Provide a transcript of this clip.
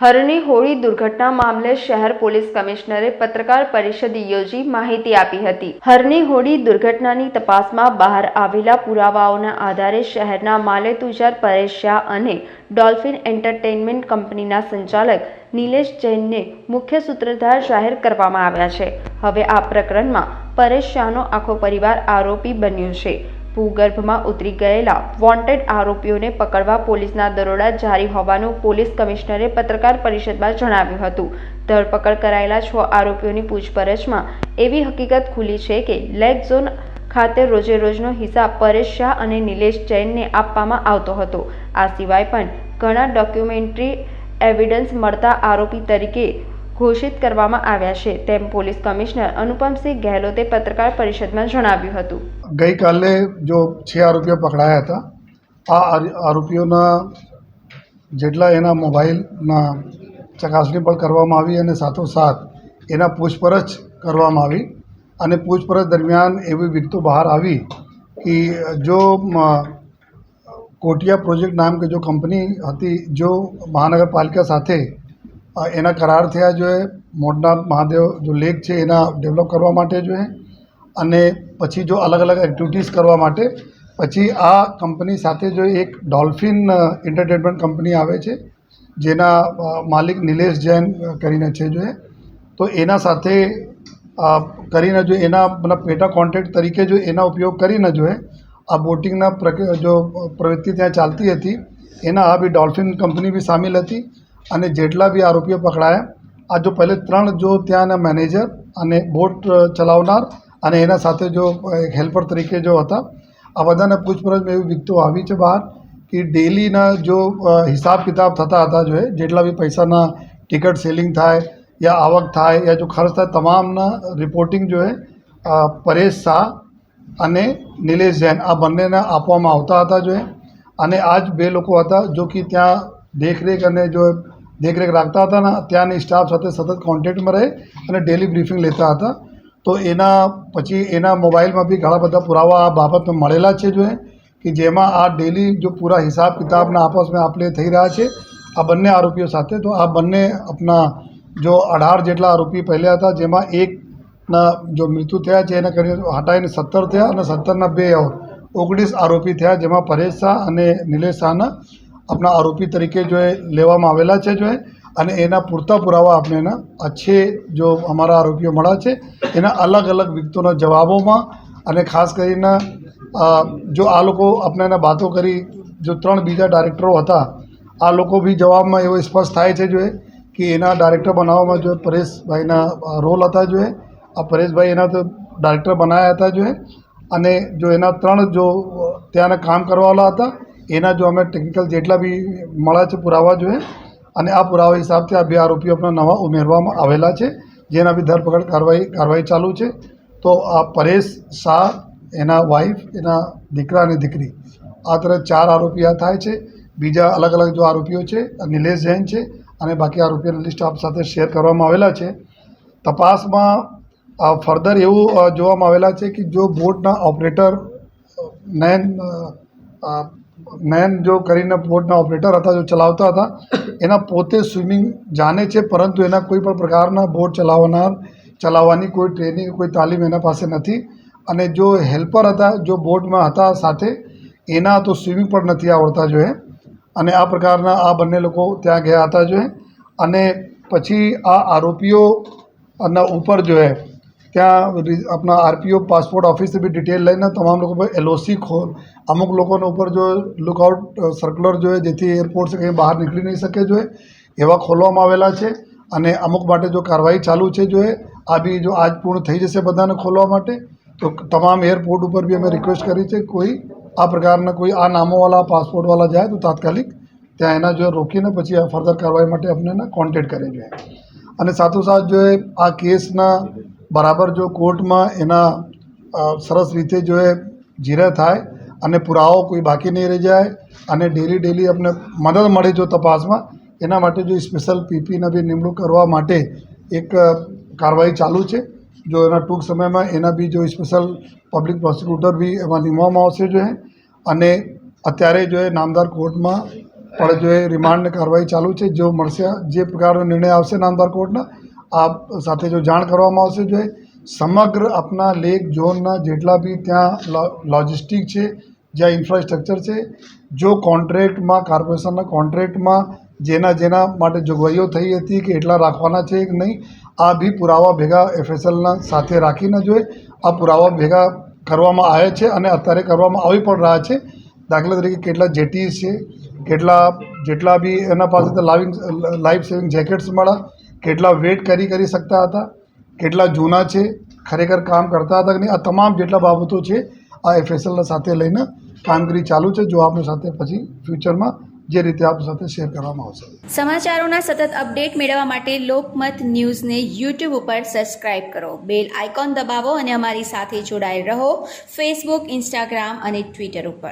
હરની હોળી દુર્ઘટના મામલે શહેર પોલીસ કમિશનરે પત્રકાર પરિષદ યોજી માહિતી આપી હતી. હરની હોળી દુર્ઘટનાની તપાસમાં બહાર આવેલા પુરાવાઓના આધારે શહેરના માલે તુજાર પરેશ શાહ અને ડોલ્ફિન એન્ટરટેઇનમેન્ટ કંપનીના સંચાલક નિલેશ જૈનને મુખ્ય સૂત્રધાર જાહેર કરવામાં આવ્યા છે. હવે આ પ્રકરણમાં પરેશ શાહનો આખો પરિવાર આરોપી બન્યો છે. ભૂગર્ભમાં ઉતરી ગયેલા વોન્ટેડ આરોપીઓને પકડવા પોલીસના દરોડા જારી હોવાનું પોલીસ કમિશનરે પત્રકાર પરિષદમાં જણાવ્યું હતું. ધરપકડ કરાયેલા છ આરોપીઓની પૂછપરછમાં એવી હકીકત ખુલી છે કે લેગ ઝોન ખાતે રોજે રોજનો હિસાબ પરેશ શાહ અને નિલેશ જૈનને આપવામાં આવતો હતો. આ સિવાય પણ ઘણા ડોક્યુમેન્ટરી એવિડન્સ મળતા આરોપી તરીકે ઘોષિત કરવામાં આવ્યા છે, તેમ પોલીસ કમિશનર અનુપમસિંહ ગહેલોતે પત્રકાર પરિષદમાં જણાવ્યું હતું. ગઈકાલે જો છ આરોપીઓ પકડાયા હતા, આ આરોપીઓના જેટલા એના મોબાઈલના ચકાસણી પણ કરવામાં આવી અને સાથોસાથ એના પૂછપરછ કરવામાં આવી અને પૂછપરછ દરમિયાન એવી વિગતો બહાર આવી કે જો કોટિયા પ્રોજેક્ટ નામ કે જો કંપની હતી, જો મહાનગરપાલિકા સાથે એના કરાર થયા જોઈએ મોઢના મહાદેવ જો લેક છે એના ડેવલપ કરવા માટે જોઈએ અને પછી જો અલગ અલગ એક્ટિવિટીઝ કરવા માટે. પછી આ કંપની સાથે જો એક ડોલ્ફિન એન્ટરટેનમેન્ટ કંપની આવે છે. જેના માલિક નિલેશ જૈન કરીને છે જોઈએ તો એના સાથે કરીને જો એના મતલબ પેટા કોન્ટેક્ટ તરીકે જો એના ઉપયોગ કરીને જો આ બોટિંગના પ્રક જો પ્રવૃત્તિ ત્યાં ચાલતી હતી. એના આ બી ડોલ્ફિન કંપની બી સામેલ હતી. અને જેટલા બી આરોપીઓ પકડાયા, આ જો પહેલે ત્રણ જો ત્યાંના મેનેજર અને બોટ ચલાવનાર અને એના સાથે જો હેલ્પર તરીકે જો હતા, આ બધાને પૂછપરછમાં એવી વિગતો આવી છે બહાર કે ડેલીના જો હિસાબ કિતાબ થતા હતા જો જેટલા બી પૈસાના ટિકિટ સેલિંગ થાય યા આવક થાય યા જો ખર્ચ થાય, તમામના રિપોર્ટિંગ જો પરેશ શાહ અને નિલેશ જૈન આ બંનેને આપવામાં આવતા હતા જો અને આ જ બે લોકો હતા, જો કે ત્યાં દેખરેખ અને જો દેખરેખ રાખતા હતા ને ત્યાંની સ્ટાફ સાથે સતત કોન્ટેક્ટમાં રહે અને ડેલી બ્રીફિંગ લેતા હતા. તો એના પછી એના મોબાઈલમાં બી ઘણા બધા પુરાવા આ બાબતમાં મળેલા છે જો કે જેમાં આ ડેલી જો પૂરા હિસાબ કિતાબના આપસમાં આપલે થઈ રહ્યા છે, આ બંને આરોપીઓ સાથે. તો આ બંને આપના જો અઢાર જેટલા આરોપી પહેલા હતા, જેમાં એકના જો મૃત્યુ થયા છે, એના કરીને હટાવીને સત્તર થયા અને સત્તરના બે ઓગણીસ આરોપી થયા, જેમાં પરેશ શાહ અને નિલેશ શાહના આપણા આરોપી તરીકે જો એ લેવામાં આવેલા છે જો એ, અને એના પૂરતા પુરાવા આપણે એના અચ્છે જો અમારા આરોપીઓ મળ્યા છે, એના અલગ અલગ વિગતોના જવાબોમાં અને ખાસ કરીને જો આ લોકો આપણે એના વાતો કરી, જો ત્રણ બીજા ડાયરેક્ટરો હતા, આ લોકો બી જવાબમાં એવો સ્પષ્ટ થાય છે જો કે એના ડાયરેક્ટર બનાવવામાં જો પરેશભાઈના રોલ હતા જો આ પરેશભાઈ એના તો ડાયરેક્ટર બનાવ્યા હતા જો અને જો એના ત્રણ જો ત્યાંના કામ કરવાવાળા હતા એના જો અમે ટેકનિકલ જેટલા બી મળ્યા છે પુરાવા જોઈએ અને આ પુરાવા હિસાબથી આ બે આરોપીઓ પણ નવા ઉમેરવામાં આવેલા છે, જેના બી ધરપકડ કાર્યવાહી કાર્યવાહી ચાલુ છે. તો આ પરેશ શાહ, એના વાઈફ એના દીકરા અને દીકરી, આ તરફ ચાર આરોપી આ થાય છે. બીજા અલગ અલગ જો આરોપીઓ છે, નિલેશ જૈન છે, અને બાકી આરોપીઓની લિસ્ટ આપ સાથે શેર કરવામાં આવેલા છે. તપાસમાં ફર્ધર એવું જોવામાં આવેલા છે કે જો બોટના ઓપરેટર નયન નયન જો કરીને બોટના ઓપરેટર હતા, જો ચલાવતા હતા, એના પોતે સ્વિમિંગ જાણે છે, પરંતુ એના કોઈ પણ પ્રકારના બોટ ચલાવનાર, ચલાવવાની કોઈ ટ્રેનિંગ, કોઈ તાલીમ એના પાસે નથી. અને જો હેલ્પર હતા, જો બોટમાં હતા સાથે, એના તો સ્વિમિંગ પણ નથી આવડતા જોઈએ અને આ પ્રકારના આ બંને લોકો ત્યાં ગયા હતા જોઈએ અને પછી આ આરોપીઓના ઉપર જો એ ત્યાં આપણા આરપીઓ પાસપોર્ટ ઓફિસથી બી ડિટેલ લઈને તમામ લોકો પર એલઓસી ખોલ અમુક લોકોના ઉપર જો લુકઆઉટ સર્ક્યુલર જોઈએ જેથી એરપોર્ટ કંઈ બહાર નીકળી નહીં શકે જોઈએ એવા ખોલવામાં આવેલા છે અને અમુક માટે જો કાર્યવાહી ચાલુ છે જોઈએ આ બી જો આજ પૂર્ણ થઈ જશે બધાને ખોલવા માટે તો તમામ એરપોર્ટ ઉપર બી અમે રિક્વેસ્ટ કરી છે કોઈ આ પ્રકારના કોઈ આ નામોવાળા પાસપોર્ટવાળા જાય તો તાત્કાલિક ત્યાં એના જો રોકીને પછી આ ફર્ધર કાર્યવાહી માટે અમને કોન્ટેક્ટ કરી જોઈએ અને સાથોસાથ જો આ કેસના બરાબર જો કોર્ટમાં એના સરસ રીતે જો એ જીરા થાય અને પુરાવો કોઈ બાકી નહીં રહી જાય અને ડેલી ડેલી અમને મદદ મળે જો તપાસમાં, એના માટે જો સ્પેશિયલ પીપીના બી નિમણૂક કરવા માટે એક કાર્યવાહી ચાલુ છે. જો એના ટૂંક સમયમાં એના બી જો સ્પેશિયલ પબ્લિક પ્રોસિક્યુટર બી એમાં નિમવામાં આવશે જો અને અત્યારે જો એ નામદાર કોર્ટમાં પણ જો એ રિમાન્ડની કાર્યવાહી ચાલુ છે. જો મળશે, જે પ્રકારનો નિર્ણય આવશે નામદાર કોર્ટના આ સાથે જો જાણ કરવામાં આવશે જો સમગ્ર આપના લેક ઝોનના જેટલા બી ત્યાં લોજિસ્ટિક છે, જ્યાં ઇન્ફ્રાસ્ટ્રક્ચર છે, જો કોન્ટ્રેક્ટમાં કોર્પોરેશનના કોન્ટ્રેક્ટમાં જેના જેના માટે જોગવાઈઓ થઈ હતી કે એટલા રાખવાના છે કે નહીં, આ બી પુરાવા ભેગા એફએસએલના સાથે રાખીને જોઈએ આ પુરાવા ભેગા કરવામાં આવે છે અને અત્યારે કરવામાં આવી પણ રહ્યા છે. દાખલા તરીકે કેટલા જેટીસ છે, કેટલા, જેટલા બી એના પાસે લાવિંગ, લાઈફ સેવિંગ જેકેટ્સ મળ્યા કેટલા વેટ કરી કરી શકતા હતા, કેટલા જૂના છે, ખરેખર કામ કરતા હતા કે નહીં, આ તમામ જેટલા બાબતો છે આ એફએસએલના સાથે લઈને કામગીરી ચાલુ છે, જો આપણી સાથે પછી ફ્યુચરમાં જે રીતે આપ સાથે શેર કરવામાં આવશે. સમાચારોના સતત અપડેટ મેળવવા માટે લોકમત ન્યૂઝને યુટ્યુબ ઉપર સબસ્ક્રાઇબ કરો. બેલ આઇકોન દબાવો અને અમારી સાથે જોડાયેલ રહો. ફેસબુક ઇન્સ્ટાગ્રામ અને ટ્વિટર ઉપર.